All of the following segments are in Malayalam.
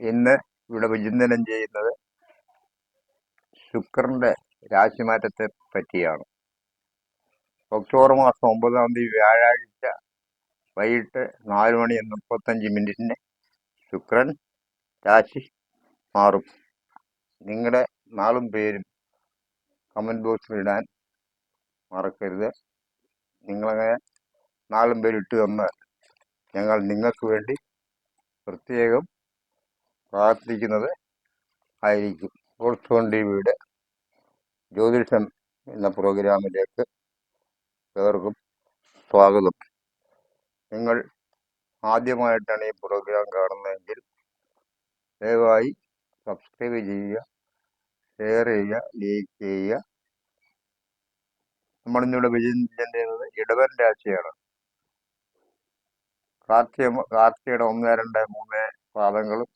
ഇന്ന് ഇവിടെ വിചിന്തനം ചെയ്യുന്നത് ശുക്രന്റെ രാശിമാറ്റത്തെ പറ്റിയാണ്. ഒക്ടോബർ മാസം ഒമ്പതാം തീയതി വ്യാഴാഴ്ച വൈകിട്ട് നാല് മണി മുപ്പത്തഞ്ച് മിനിറ്റിന് ശുക്രൻ രാശി മാറും. നിങ്ങളുടെ നാളും പേരും കമന്റ് ബോക്സിൽ ഇടാൻ മറക്കരുത്. നിങ്ങളങ്ങനെ നാളും പേരിട്ട് തന്നാൽ ഞങ്ങൾ നിങ്ങൾക്ക് വേണ്ടി പ്രത്യേകം പ്രാർത്ഥിക്കുന്നത് ആയിരിക്കും. ഓൾസോൺ ടി വിയുടെ ജ്യോതിഷം എന്ന പ്രോഗ്രാമിലേക്ക് ഏവർക്കും സ്വാഗതം. നിങ്ങൾ ആദ്യമായിട്ടാണ് ഈ പ്രോഗ്രാം കാണുന്നതെങ്കിൽ ദയവായി സബ്സ്ക്രൈബ് ചെയ്യുക ഷെയർ ചെയ്യുക ലൈക്ക് ചെയ്യുക. നമ്മളിന്നിവിടെ ചെയ്യുന്നത് ഇടവൻ രാശിയാണ്. കാർത്തിക കാർത്തികയുടെ ഒന്ന് രണ്ട് മൂന്ന് പാദങ്ങളും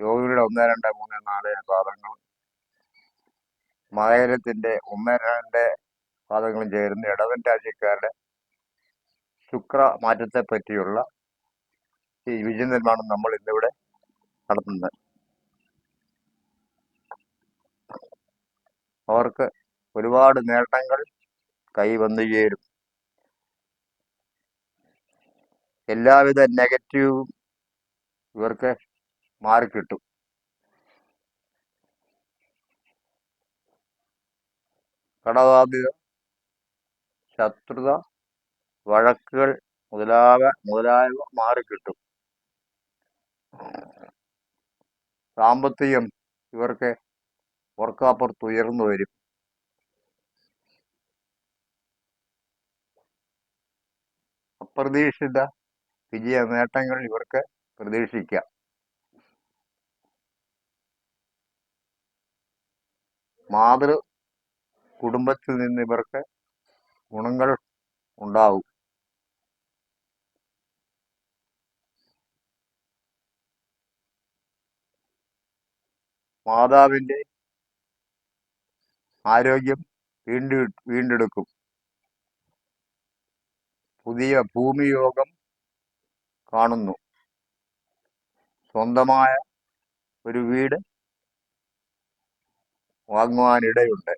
യോഗിയുടെ ഒന്ന് രണ്ട് മൂന്ന് നാല് പാദങ്ങൾ. മകരത്തിന്റെ ഒന്ന് രണ്ട് പാദങ്ങളും ചേരുന്ന ഇടവൻ രാജ്യക്കാരുടെ ശുക്ര മാറ്റത്തെ പറ്റിയുള്ള ഈ വിജയ നിർമ്മാണം നമ്മൾ ഇന്നിവിടെ നടത്തുന്നത്. അവർക്ക് ഒരുപാട് നേട്ടങ്ങൾ കൈവന്നു ചേരും. എല്ലാവിധ നെഗറ്റീവും ഇവർക്ക് മാറിക്കിട്ടും കടബാധ്യത ശത്രുത വഴക്കുകൾ മുതലാവ മുതലായവ മാറിക്കിട്ടും സാമ്പത്തികം ഇവർക്ക് ഓർക്കാപ്പുറത്ത് ഉയർന്നു വരും. അപ്രതീക്ഷിത വിജയ നേട്ടങ്ങൾ ഇവർക്ക് പ്രതീക്ഷിക്കാം. മാതൃ കുടുംബത്തിൽ നിന്ന് ഇവർക്ക് ഗുണങ്ങൾ ഉണ്ടാവും. മാതാവിന്റെ ആരോഗ്യം വീണ്ടു വീണ്ടെടുക്കും. പുതിയ ഭൂമിയോഗം കാണുന്നു. സ്വന്തമായ ഒരു വീട് വാങ്ങുവാനിടയുണ്ട്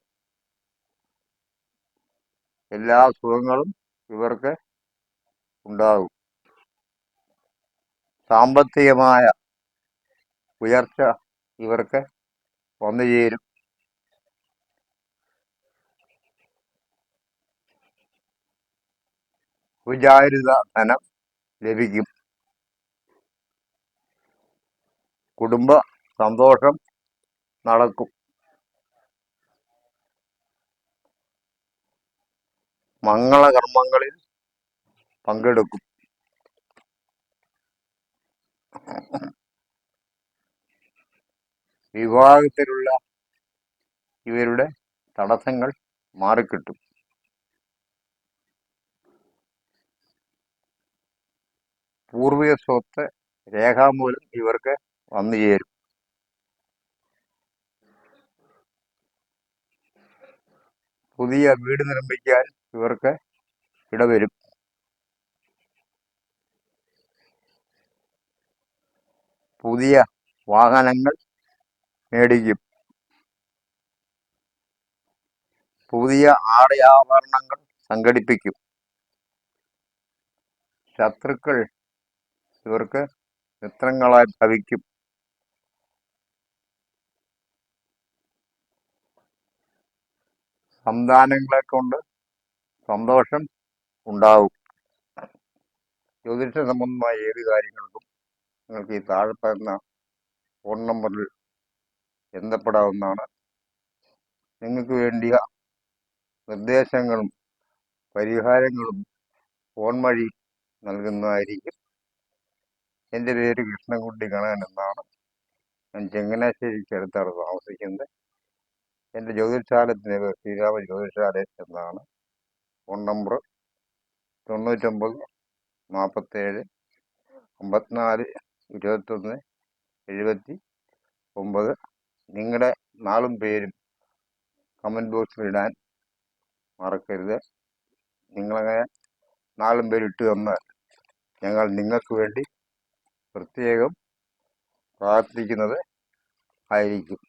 എല്ലാ സുഖങ്ങളും ഇവർക്ക് ഉണ്ടാകും. സാമ്പത്തികമായ ഉയർച്ച ഇവർക്ക് വന്നു ചേരും. വിചാരിത ധനം ലഭിക്കും. കുടുംബ സന്തോഷം നടക്കും. മംഗളകർമ്മങ്ങളിൽ പങ്കെടുക്കും. വിവാഹത്തിലുള്ള ഇവരുടെ തടസ്സങ്ങൾ മാറിക്കിട്ടും. പൂർവിക സ്വത്ത് രേഖാമൂലം ഇവർക്ക് വന്നു ചേരും പുതിയ വീട് നിർമ്മിക്കാൻ ഇവർക്ക് ഇടവരും. പുതിയ വാഹനങ്ങൾ മേടിക്കും. പുതിയ ആടയാഭരണങ്ങൾ സംഘടിപ്പിക്കും. ശത്രുക്കൾ ഇവർക്ക് മിത്രങ്ങളായി ഭവിക്കും. സന്താനങ്ങളെ കൊണ്ട് സന്തോഷം ഉണ്ടാവും. ജ്യോതിഷ സംബന്ധമായ ഏത് കാര്യങ്ങൾക്കും നിങ്ങൾക്ക് ഈ താഴെ ഫോൺ നമ്പറിൽ ബന്ധപ്പെടാവുന്നതാണ്. നിങ്ങൾക്ക് വേണ്ടിയ നിർദ്ദേശങ്ങളും പരിഹാരങ്ങളും ഫോൺ വഴി നൽകുന്നതായിരിക്കും. എന്റെ പേര് കൃഷ്ണൻകുട്ടി കണകൻ എന്നാണ്. ഞാൻ ചങ്ങനാശ്ശേരിക്ക് അടുത്താണ് താമസിക്കുന്നത്. എന്റെ ജ്യോതിഷാലയത്തിന്റെ പേര് ശ്രീരാമ ജ്യോതിഷാലയം എന്നാണ്. ഫോൺ നമ്പർ തൊണ്ണൂറ്റൊമ്പത് നാൽപ്പത്തേഴ് അമ്പത്തിനാല് ഇരുപത്തൊന്ന് എഴുപത്തി ഒമ്പത്. നിങ്ങളുടെ നാളും പേരും കമന്റ് ബോക്സിൽ ഇടാൻ മറക്കരുത്. നിങ്ങളങ്ങനെ നാളും പേര് ഇട്ട് തന്നാൽ ഞങ്ങൾ നിങ്ങൾക്ക് വേണ്ടി പ്രത്യേകം പ്രാർത്ഥിക്കുന്നത് ആയിരിക്കും.